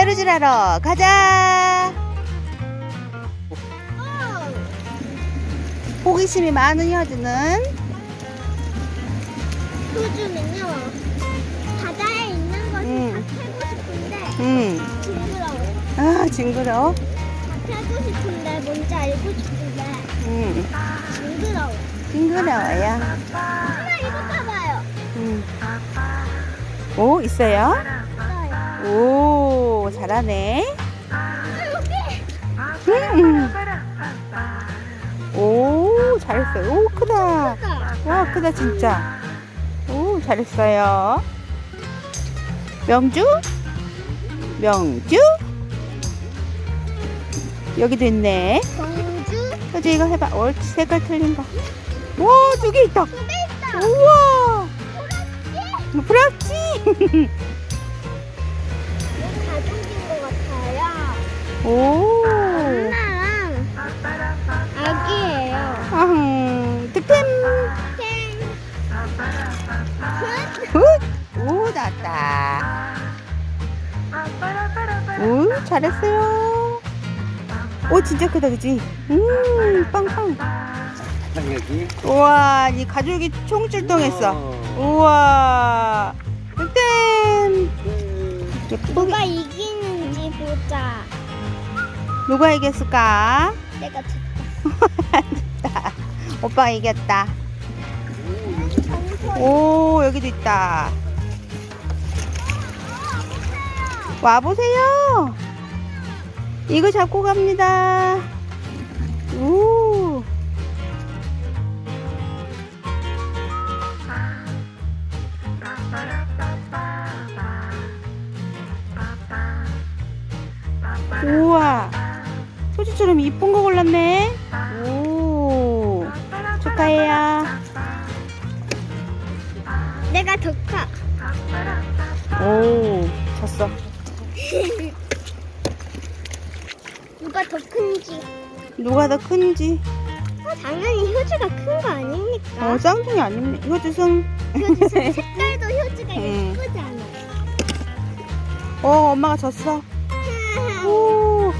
페루질하러 가자. 호기심이 많은 효주는 호주는요 바다에 있는 것을 음. 다 캐고 싶은데 음, 징그러워요. 아 징그러워. 다 캐고 싶은데 뭔지 알고 싶은데 음, 징그러워. 징그러워요. 하나 이거 봐봐요. 음. 오 있어요? 오 잘하네. 음. 오 잘했어요. 오 크다. 와 크다 진짜. 오 잘했어요. 명주? 명주? 여기도 있네. 공주 효주 이거 해봐. 옳지 색깔 틀린 거. 와 있다. 두개 있다. 우와. 그렇지? 부럽지? 잘했어요. 오 진짜 크다 그지? 음 빵빵. 여기. 우와 이 가족이 총출동했어. 우와. 예쁘게. 누가 이기는지 보자. 누가 이겼을까? 내가 졌다. 오빠가 이겼다. 오 여기도 있다. 와보세요. 이거 잡고 갑니다. 오. 우와. 소주처럼 이쁜 거 골랐네. 오. 축하해요. 내가 더 커. 오. 졌어. 누가 더 큰지. 누가 더 큰지. 어, 당연히 효주가 큰 거 아닙니까? 어, 쌍둥이 아닙니다. 효주승. 효주 색- 색깔도 효주가 음. 예쁘잖아. 어, 엄마가 졌어. 오.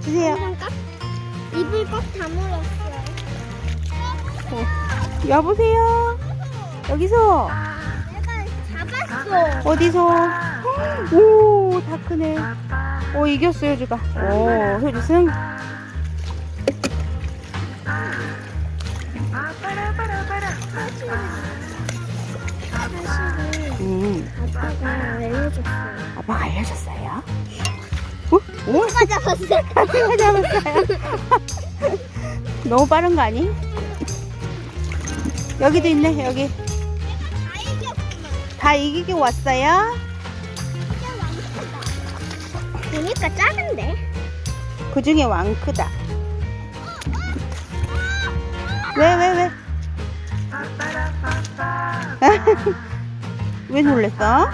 주세요. 항상 꽉 입을 꽉 다물었어요. 여보세요. 여기서. 내가 잡았어. 어디서? 오, 다 크네. 오, 이겼어, 효주가. 오, 효주승. 사실은 음, 아빠가 알려줬어요. 아빠가 알려줬어요. 오, 오, 누가 잡았어? 제가 잡았어요. 너무 빠른 거 아니? 여기도 있네, 여기. 다 이기고 왔어요? 보니까 작은데? 그 중에 왕크다. 왜, 왜, 왜? 왜 놀랬어?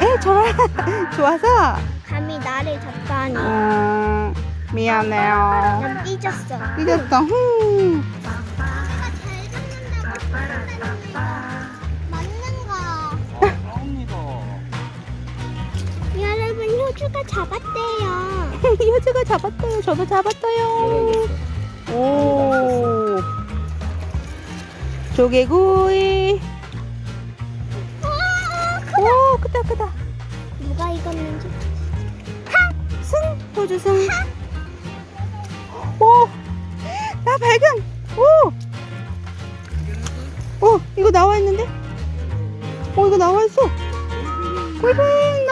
에, 저라. 좋아서? 감히 나를 잡다니. 음, 미안해요. 난 삐졌어. 이겼어. 흠. 아빠가 잘 잡는다고 효주가 잡았대요. 효주가 잡았어요. 저도 잡았어요. 오. 조개구이. 오, 크다, 크다. 누가 이겼는지. 승! 호주 승! 오! 나 발견! 오! 어, 이거 나와 있는데? 어, 이거 나와 있어! 나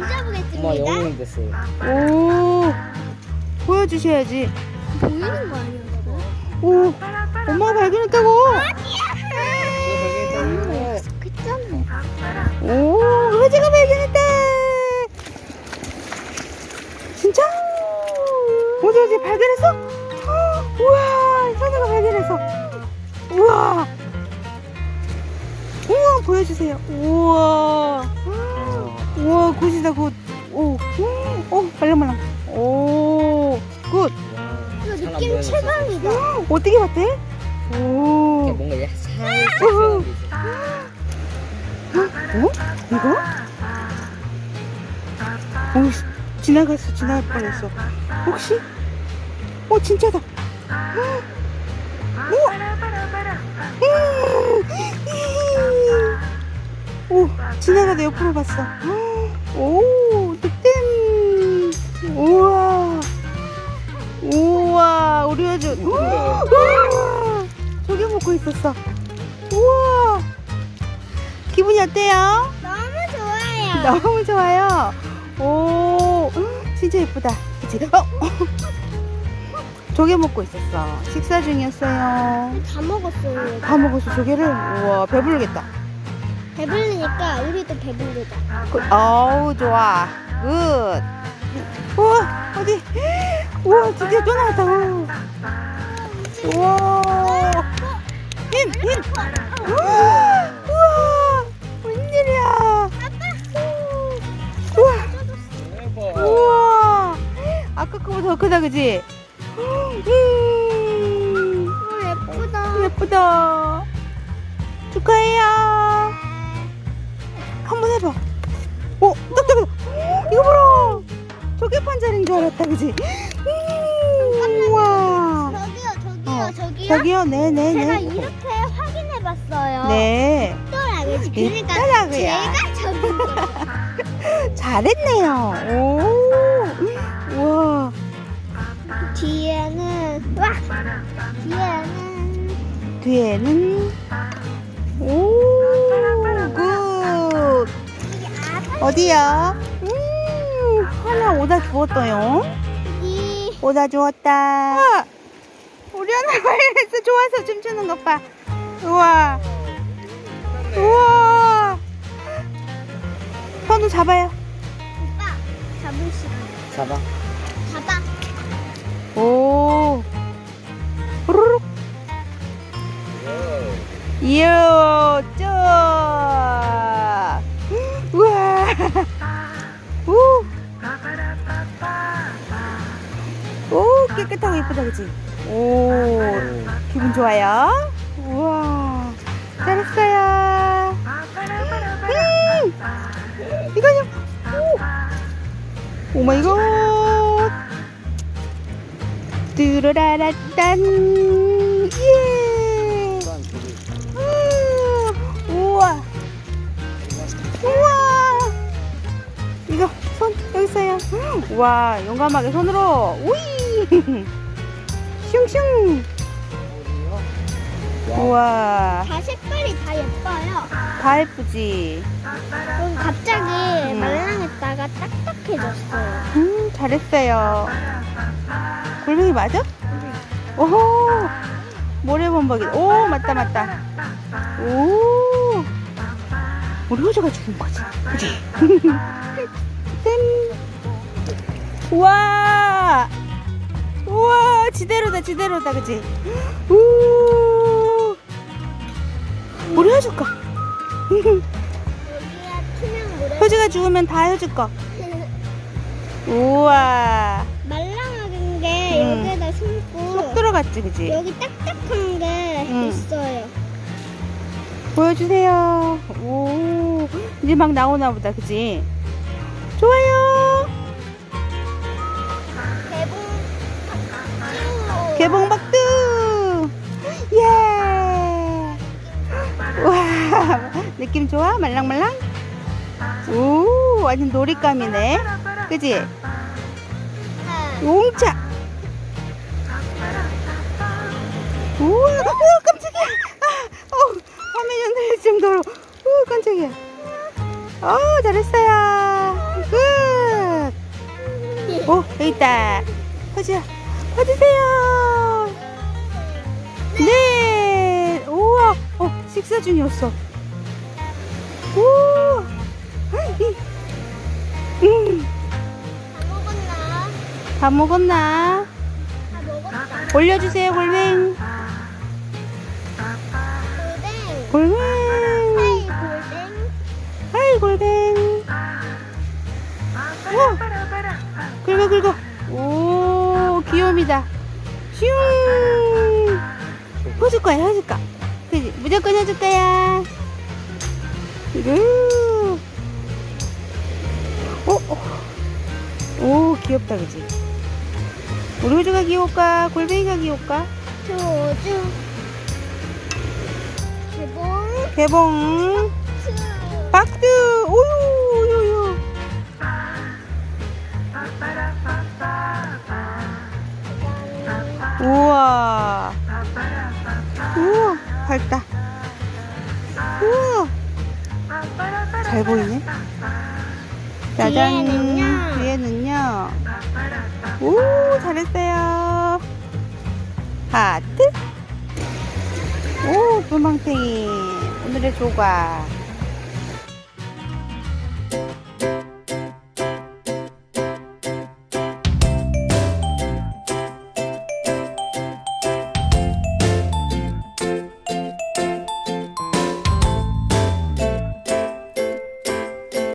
엄마 만져보겠습니다. 영웅 됐어요. 오! 보여주셔야지. 보이는 거 아니야? 오! 엄마가 발견했다고! 그잖아. 오, 오 말랑말랑. 오, 굿. 이거 느낌 최강이다. 어떻게 봤대? 오. 뭔가 살짝 어? 이거? 어, 지나갔어, 지나갈 뻔했어. 혹시? 어, 진짜다. 음! 오, 지나가다 옆으로 봤어. 헉! 오! 우와! 우와, 우리 아주. 우와! 저게 먹고 있었어. 우와! 기분이 어때요? 너무 좋아요. 너무 좋아요. 오, 진짜 예쁘다. 그치? 어? 조개 먹고 있었어. 식사 중이었어요. 다 먹었어요. 다 먹었어, 조개를. 우와, 배부르겠다. 배불리니까 우리도 배불리다. 그, 어우, 좋아. 굿. 우와, 어디? 우와, 드디어 또 나왔다. 우와. 힘, 힘. 우와, 우와, 웬일이야. 우와. 아까 더 크다 그지? 음, 어, 예쁘다. 예쁘다 축하해요 한번 해봐 오 딱딱하다 이거 봐라 조개 판자인 줄 알았다 그지? 음, 우와 저기요, 저기요, 어, 저기요. 저기요 제가 네네네 이렇게 확인해 봤어요. 네 또라고 그러니까 있더라고요. 제가 저기 잘했네요 오 우와 뒤에는 와 뒤에는 뒤에는 오, 굿. 어디야? 음, 하나 오다 주었어요. 오다 주었다. 우리 하나 바이러스 좋아서 춤추는 것 봐. 우와, 우와. 현우 잡아요. 오빠 잡을 시간. 잡아. 잡아. 오, 후루룩. 이야, 짜. 오, 깨끗하고 예쁘다, 그치? 오, 기분 좋아요? 우와, 잘했어요. 음, 이거요. 오, 오 마이 갓. 뚜루라라딴. 예. 음, 우와. 우와. 이거 손 여기 있어요. 우와 용감하게 손으로 우이. 슝슝. 우와 다 색깔이 다 예뻐요. 다 예쁘지. 그럼 갑자기 음. 말랑했다가 딱딱해졌어요. 음 잘했어요. 골뱅이 맞아? 오호 모래범벅이. 오 맞다 맞다. 오 우리 호주가 죽은 거지. 그지? 땡. 우와 우와 지대로다 지대로다 그지? 우 우리 거. 모래. 호주가 죽으면 다 해줄 거. 우와 말랑한 게 음. 여기에다 숨고 쏙 들어갔지 그지? 여기 딱딱한 게 음. 있어요. 보여주세요. 오, 이제 막 나오나 보다, 그지? 좋아요. 개봉. 개봉박두. 예. 와, 느낌 좋아? 말랑말랑? 오, 완전 놀잇감이네. 그지? 아, 용차. 우와, 우와, 깜짝이야. 아, 어, 화면이 흔들릴 정도로. 우, 깜짝이야. 어, 잘했어요. 굿. 오, 여기 있다. 퍼주야, 퍼주세요. 네. 우와, 어, 식사 중이었어. 오, 이, 음, 다 먹었나? 다? 다 먹었다. 올려주세요, 골뱅. 골뱅. 골뱅. 하이 골뱅. 하이, 골뱅. 우와, 긁어, 긁어. 오, 귀요미다. 슝. 해줄 거야, 해줄 거. 그지? 무조건 해줄 거야. 음. 오 귀엽다 그지 우리 호주가 귀여울까 골뱅이가 귀여울까 조주. 개봉. 개봉 츠. 박스 오유 오유유 우와 우와 밝다 우와. 잘 보이네? 짜잔. 뒤에는요? 뒤에는요. 오 잘했어요. 하트. 오 불망탱이. 오늘의 조각